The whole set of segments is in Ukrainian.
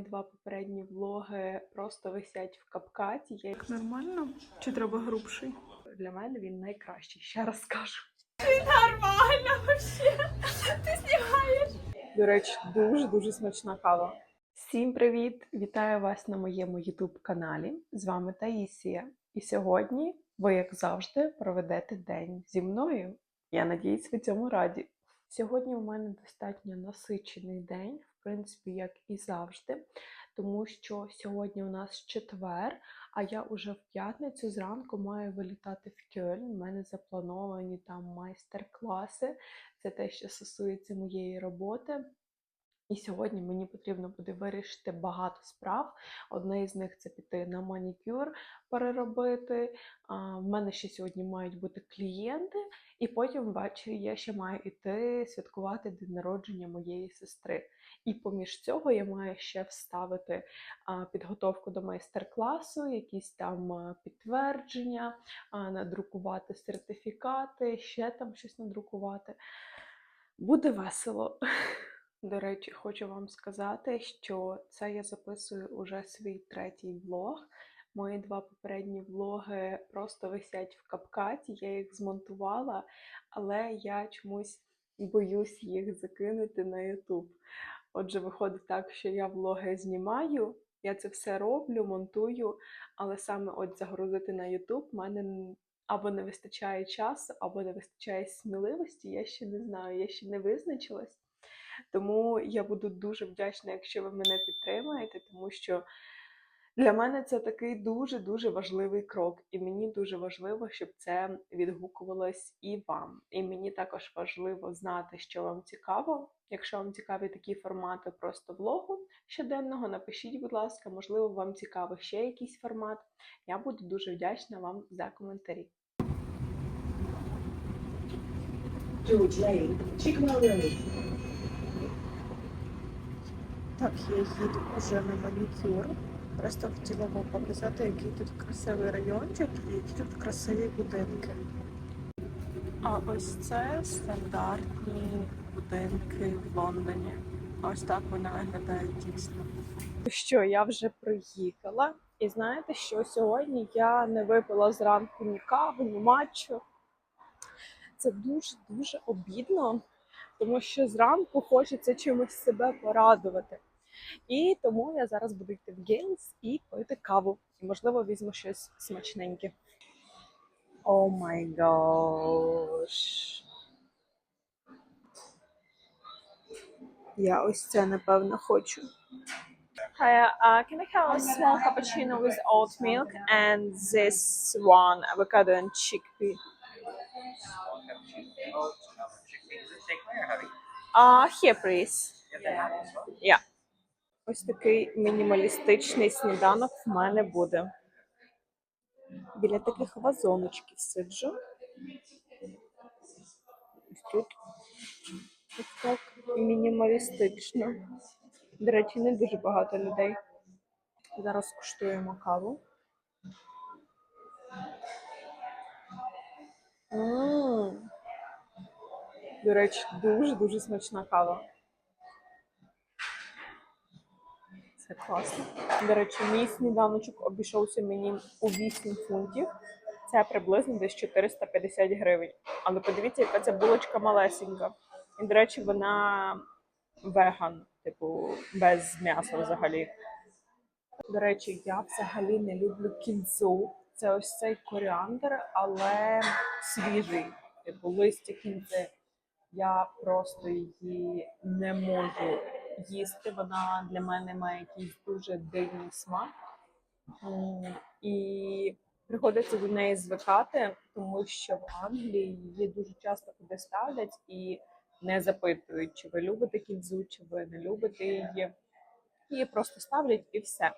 Мої два попередні влоги просто висять в капкаті. Я їх Нормально? Чи треба грубший? для мене він найкращий. Ще раз скажу. Нормально вообще. Ти знімаєш? До речі, дуже дуже смачна кава. Всім привіт! Вітаю вас на моєму youtube каналі. З вами Таїсія. І сьогодні ви, як завжди, проведете день зі мною. Я надіюсь, ви цьому раді. Сьогодні у мене достатньо насичений день, в принципі, як і завжди, тому що сьогодні у нас четвер, а я уже в п'ятницю зранку маю вилітати в Кьольн. У мене заплановані там майстер-класи. Це те, що стосується моєї роботи. І сьогодні мені потрібно буде вирішити багато справ. Одне із них це піти на манікюр переробити. В мене ще сьогодні мають бути клієнти, і потім ввечері я ще маю іти святкувати день народження моєї сестри. І поміж цього я маю ще вставити підготовку до майстер-класу, якісь там підтвердження, надрукувати сертифікати, ще там щось надрукувати. Буде весело. До речі, хочу вам сказати, що це я записую уже свій третій влог. Мої два попередні влоги просто висять в капкаті, я їх змонтувала, але я чомусь боюсь їх закинути на YouTube. Отже, виходить так, що я влоги знімаю, я це все роблю, монтую, але саме от загрузити на YouTube в мене або не вистачає часу, або не вистачає сміливості. Я ще не знаю, я ще не визначилась. Тому я буду дуже вдячна, якщо ви мене підтримаєте, тому що для мене це такий дуже-дуже важливий крок, і мені дуже важливо, щоб це відгукувалось і вам. І мені також важливо знати, що вам цікаво. Якщо вам цікаві такі формати просто влогу щоденного, напишіть, будь ласка, можливо, вам цікаво ще якийсь формат. Я буду дуже вдячна вам за коментарі. George Lane, Chickamauga Road. Так, я їду вже на манікюр. Просто хотіла вам показати, який тут красивий райончик і які тут красиві будинки. А ось це стандартні будинки в Лондоні. Ось так вони виглядають дійсно. Що я вже приїхала, і знаєте, що сьогодні я не випила зранку ні каву, ні матчу. Це дуже дуже обідно, тому що зранку хочеться чимось себе порадувати. І тому я зараз буду йти в Гейнс і пити каву. І, можливо, візьму щось смачненьке. О май гош. Я ось це напевно хочу. Hi, uh, can I have a small cappuccino with oat milk and this one avocado and chickpea? Uh, here, please. Yeah. Ось такий мінімалістичний сніданок в мене буде. Біля таких вазоночків сиджу. Ось тут. Ось так мінімалістично. До речі, не дуже багато людей. Зараз куштуємо каву. М. До речі, дуже-дуже смачна кава. Це класно. До речі, мій сніданочок обійшовся мені у 8 фунтів. Це приблизно десь 450 гривень. Але подивіться, яка ця булочка малесенька. І, до речі, вона веган, типу, без м'яса взагалі. До речі, я взагалі не люблю кінзу. Це ось цей коріандр, але свіжий, типу листя кінзи. Я просто її не можу їсти. Вона для мене має якийсь дуже дивний смак. І приходиться до неї звикати, тому що в Англії її дуже часто куди ставлять і не запитують, чи ви любите кінзу, чи ви не любите її. Її просто ставлять і все.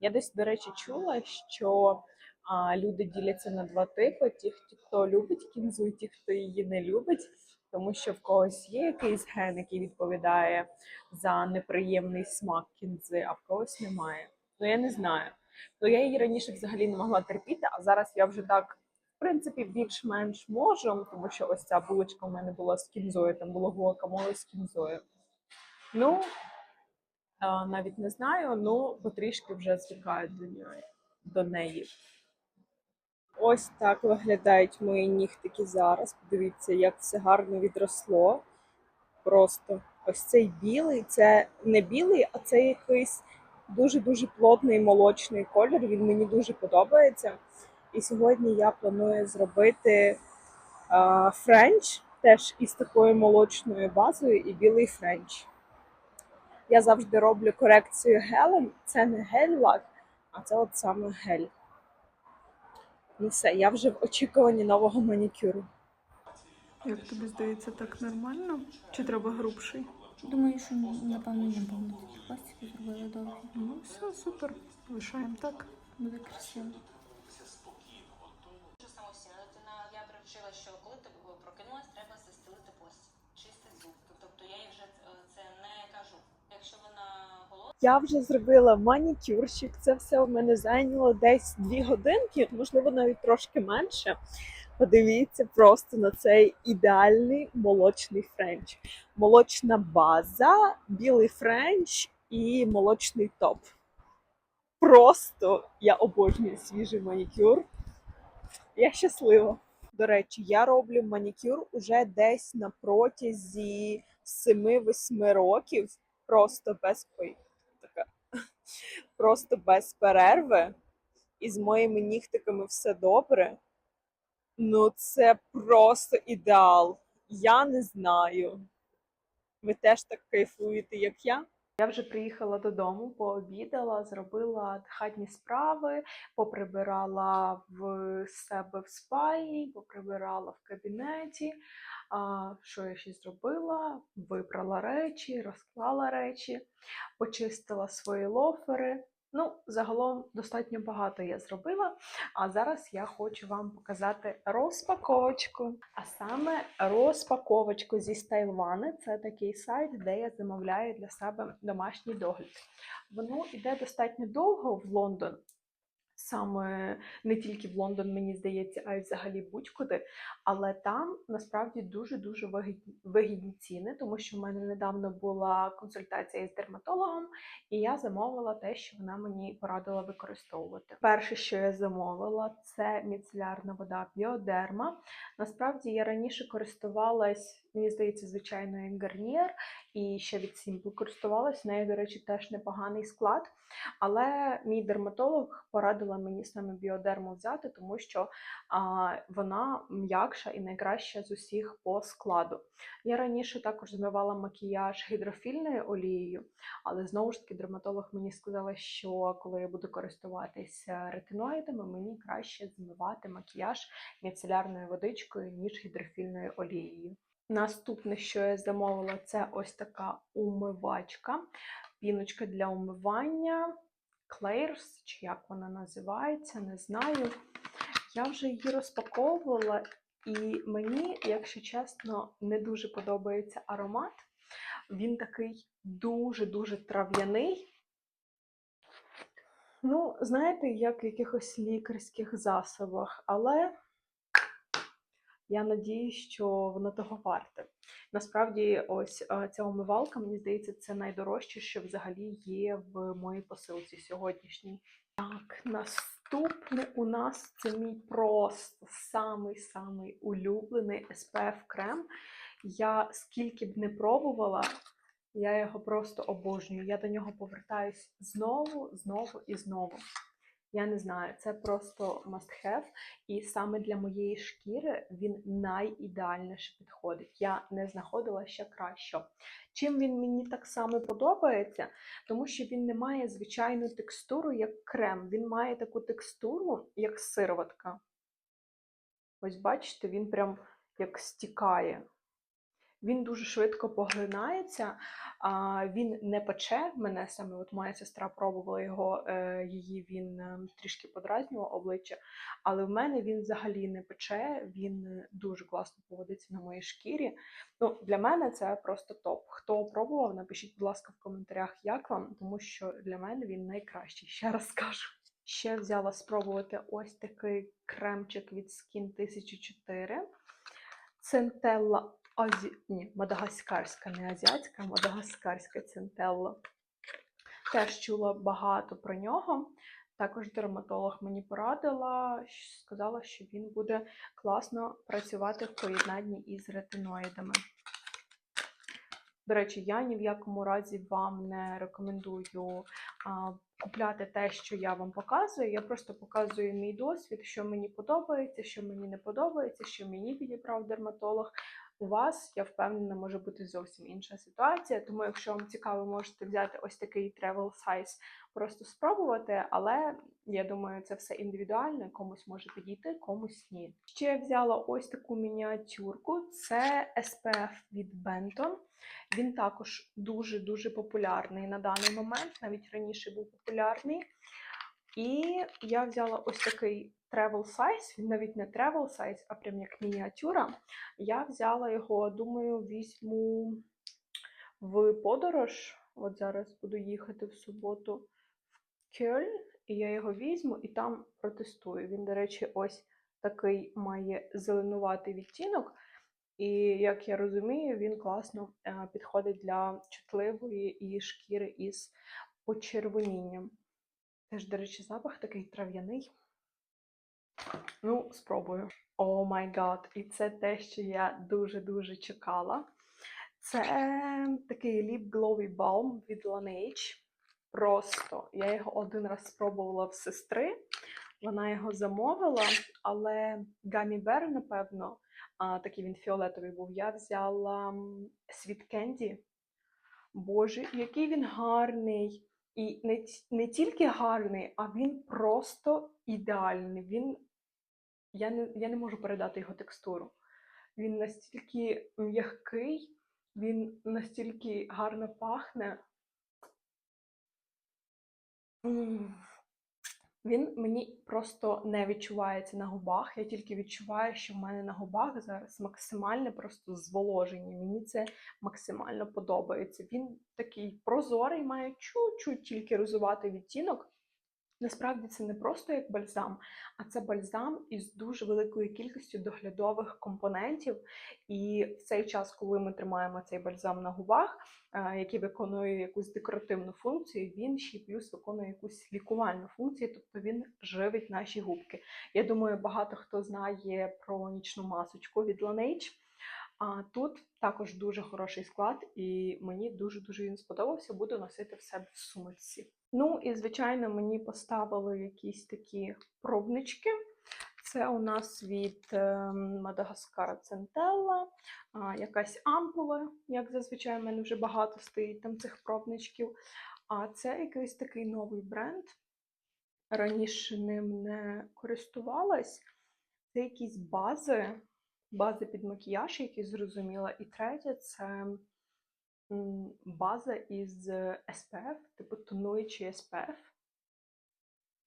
Я десь, до речі, чула, що а, люди діляться на два типи: ті, хто любить кінзу, і ті, хто її не любить, тому що в когось є якийсь ген, який відповідає за неприємний смак кінзи, а в когось немає. Ну я не знаю. Ну я її раніше взагалі не могла терпіти, а зараз я вже так, в принципі, більш-менш можу, тому що ось ця булочка у мене була з кінзою, там було гуакамоле з кінзою. Ну, навіть не знаю, ну потрішки вже звикаю до неї. Ось так виглядають мої нігтики зараз. Подивіться, як все гарно відросло. Просто ось цей білий, це не білий, а це якийсь дуже-дуже плотний молочний колір. Він мені дуже подобається. І сьогодні я планую зробити а, френч теж із такою молочною базою і білий френч. Я завжди роблю корекцію гелем. Це не гель-лак, а це от саме гель. Ну все, я вже в очікуванні нового манікюру. Як тобі здається, так нормально? Чи треба грубший? Думаю, що напевно не повно хвостики зробили довго. Ну, все, супер. Лишаємо так. Буде красиво. Дуже самостійна дитина. Я привчила, що коли ти прокинулась, треба застелити постіль, чистити зубки. Тобто я їй вже е, це не кажу. Якщо вона голодна, Я вже зробила манікюрчик. Це все у мене зайняло десь дві годинки, можливо, навіть трошки менше. Подивіться просто на цей ідеальний молочний френч. Молочна база, білий френч і молочний топ. Просто я обожнюю свіжий манікюр. Я щаслива. До речі, я роблю манікюр уже десь на протязі 7-8 років. Просто без така, просто без перерви. І з моїми нігтиками все добре. Ну, це просто ідеал. Я не знаю. Ви теж так кайфуєте, як я? Я вже приїхала додому, пообідала, зробила хатні справи, поприбирала в себе в спальні, поприбирала в кабінеті. Що я ще зробила? Випрала речі, розклала речі, почистила свої лофери. Ну, загалом достатньо багато я зробила. А зараз я хочу вам показати розпаковочку. А саме розпаковочку зі Стайлвани. Це такий сайт, де я замовляю для себе домашній догляд. Воно йде достатньо довго в Лондон. Саме не тільки в Лондон, мені здається, а й взагалі будь-куди. Але там насправді дуже-дуже вигідні, ціни, тому що в мене недавно була консультація з дерматологом, і я замовила те, що вона мені порадила використовувати. Перше, що я замовила, це міцелярна вода біодерма. Насправді я раніше користувалась, мені здається, звичайною гарнієр, і ще від Simple користувалась. В неї, до речі, теж непоганий склад. Але мій дерматолог порадила мені саме біодерму взяти, тому що а, вона м'якша і найкраща з усіх по складу. Я раніше також змивала макіяж гідрофільною олією, але знову ж таки дерматолог мені сказала, що коли я буду користуватися ретиноїдами, мені краще змивати макіяж міцелярною водичкою, ніж гідрофільною олією. Наступне, що я замовила, це ось така умивачка, піночка для умивання. Claire's, чи як вона називається, не знаю. Я вже її розпаковувала, і мені, якщо чесно, не дуже подобається аромат. Він такий дуже-дуже трав'яний. Ну, знаєте, як в якихось лікарських засобах, але я надіюсь, що воно того варте. Насправді, ось е, ця умивалка, мені здається, це найдорожче, що взагалі є в моїй посилці сьогоднішній. Так, наступне у нас це мій просто самий-самий улюблений SPF крем. Я скільки б не пробувала, я його просто обожнюю. Я до нього повертаюсь знову, знову і знову. Я не знаю, це просто must have. І саме для моєї шкіри він найідеальніше підходить. Я не знаходила ще кращого. Чим він мені так само подобається? Тому що він не має звичайну текстуру, як крем. Він має таку текстуру, як сироватка. Ось бачите, він прям як стікає. Він дуже швидко поглинається, а, він не пече. Мене саме от моя сестра пробувала його, е, її він е, трішки подразнював обличчя, але в мене він взагалі не пече, він е, дуже класно поводиться на моїй шкірі. Ну, для мене це просто топ. Хто пробував, напишіть, будь ласка, в коментарях, як вам, тому що для мене він найкращий. Ще раз кажу. Ще взяла спробувати ось такий кремчик від Skin 1004. Центелла Азі... Ні, мадагаскарська, не азіатська, мадагаскарська центелла. Теж чула багато про нього. Також дерматолог мені порадила, сказала, що він буде класно працювати в поєднанні із ретиноїдами. До речі, я ні в якому разі вам не рекомендую а, купляти те, що я вам показую. Я просто показую мій досвід, що мені подобається, що мені не подобається, що мені підібрав дерматолог. У вас, я впевнена, може бути зовсім інша ситуація. Тому, якщо вам цікаво, можете взяти ось такий travel size, просто спробувати. Але я думаю, це все індивідуально. Комусь може підійти, комусь ні. Ще я взяла ось таку мініатюрку. Це SPF від Benton. Він також дуже-дуже популярний на даний момент, навіть раніше був популярний. І я взяла ось такий travel size, він навіть не travel size, а прям як мініатюра. Я взяла його, думаю, візьму в подорож. От зараз буду їхати в суботу в Кельн, і я його візьму і там протестую. Він, до речі, ось такий має зеленуватий відтінок. І як я розумію, він класно е, підходить для чутливої і шкіри із почервонінням. Теж, до речі, запах такий трав'яний. Ну, спробую. О май гад! І це те, що я дуже-дуже чекала. Це такий Lip Glowy Balm від Laneige. Просто я його один раз спробувала в сестри. Вона його замовила, але Gummy Bear, напевно, такий він фіолетовий був. Я взяла Sweet Candy. Боже, який він гарний! І не, не тільки гарний, а він просто ідеальний. Він, я, не, я не можу передати його текстуру. Він настільки м'який, він настільки гарно пахне. Він мені просто не відчувається на губах. Я тільки відчуваю, що в мене на губах зараз максимальне просто зволоження. Мені це максимально подобається. Він такий прозорий, має чуть-чуть тільки розуватий відтінок. Насправді це не просто як бальзам, а це бальзам із дуже великою кількістю доглядових компонентів. І в цей час, коли ми тримаємо цей бальзам на губах, е, який виконує якусь декоративну функцію, він ще плюс виконує якусь лікувальну функцію, тобто він живить наші губки. Я думаю, багато хто знає про нічну масочку від Laneige. А тут також дуже хороший склад, і мені дуже дуже він сподобався. Буду носити в себе в сумочці. Ну і звичайно, мені поставили якісь такі пробнички. Це у нас від ем, Мадагаскара Центелла, якась ампула, як зазвичай, в мене вже багато стоїть там цих пробничків. А це якийсь такий новий бренд. Раніше ним не користувалась. Це якісь бази, бази під макіяж, які зрозуміла. І третє це база із SPF, типу тонуючий SPF.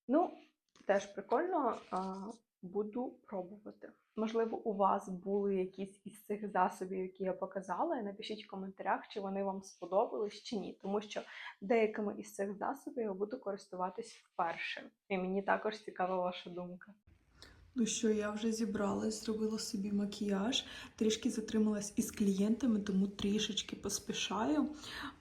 Ну, теж прикольно, буду пробувати. Можливо, у вас були якісь із цих засобів, які я показала. Напишіть в коментарях, чи вони вам сподобались чи ні, тому що деякими із цих засобів я буду користуватись вперше. І мені також цікава ваша думка. Ну що, я вже зібралась, зробила собі макіяж, трішки затрималась із клієнтами, тому трішечки поспішаю.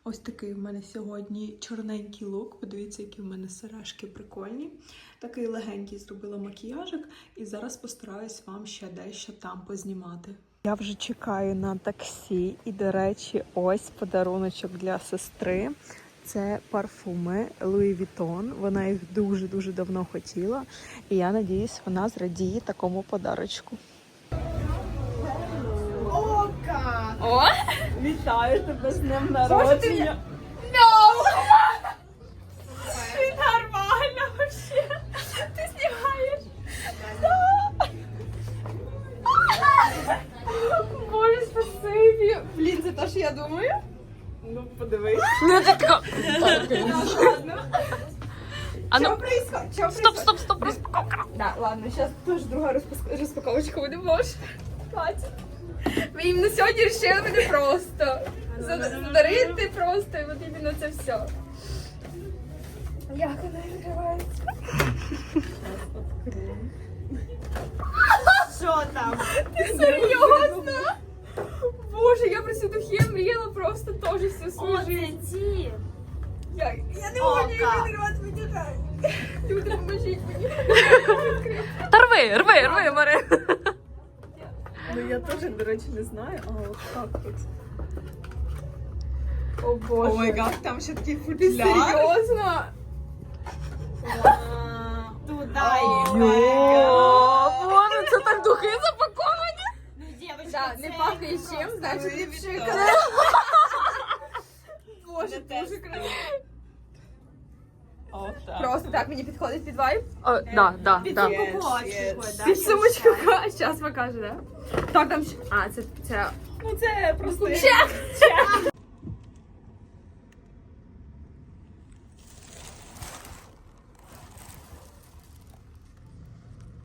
Ось такий в мене сьогодні чорненький лук. Подивіться, які в мене сережки прикольні. Такий легенький зробила макіяжик, і зараз постараюсь вам ще дещо там познімати. Я вже чекаю на таксі, і, до речі, ось подаруночок для сестри. Це парфуми Louis Vuitton. Вона їх дуже-дуже давно хотіла. І я надіюсь, вона зрадіє такому подарочку. О! Вітаю тебе з днем народження! Ти нормально вообще! Ти знімаєш? Боже, спасибі! Блін, це те, що я думаю? Ну, подивись. Ну ти тако. А ну, стоп, стоп, стоп, розпаковка. Да, ладно, сейчас тоже другая распаковка, распаковочка буде, боже. Хватит. Ми іменно сьогодні вирішили буде просто. Задарити просто, і от іменно це все. Як вона відкривається? Що там? Ти серйозно? Боже, я про цю духи мріяла просто теж всю свою життя. Я, я не можу її відкривати, відіграю. Люди, поможіть мені. Та рви, рви, рви, Марин. Ну я теж, до речі, не знаю, а от так от. О боже. О май гад, там ще такий Ти футляр. серйозно? Туда Боже, Louis ліпше Vuitton. казати. Боже, дуже красиво. Просто так мені підходить під вайб. О, да, да, да. Під сумочку. Зараз покажу, да? Так, там ще... А, це... це... Ну це просто Чек!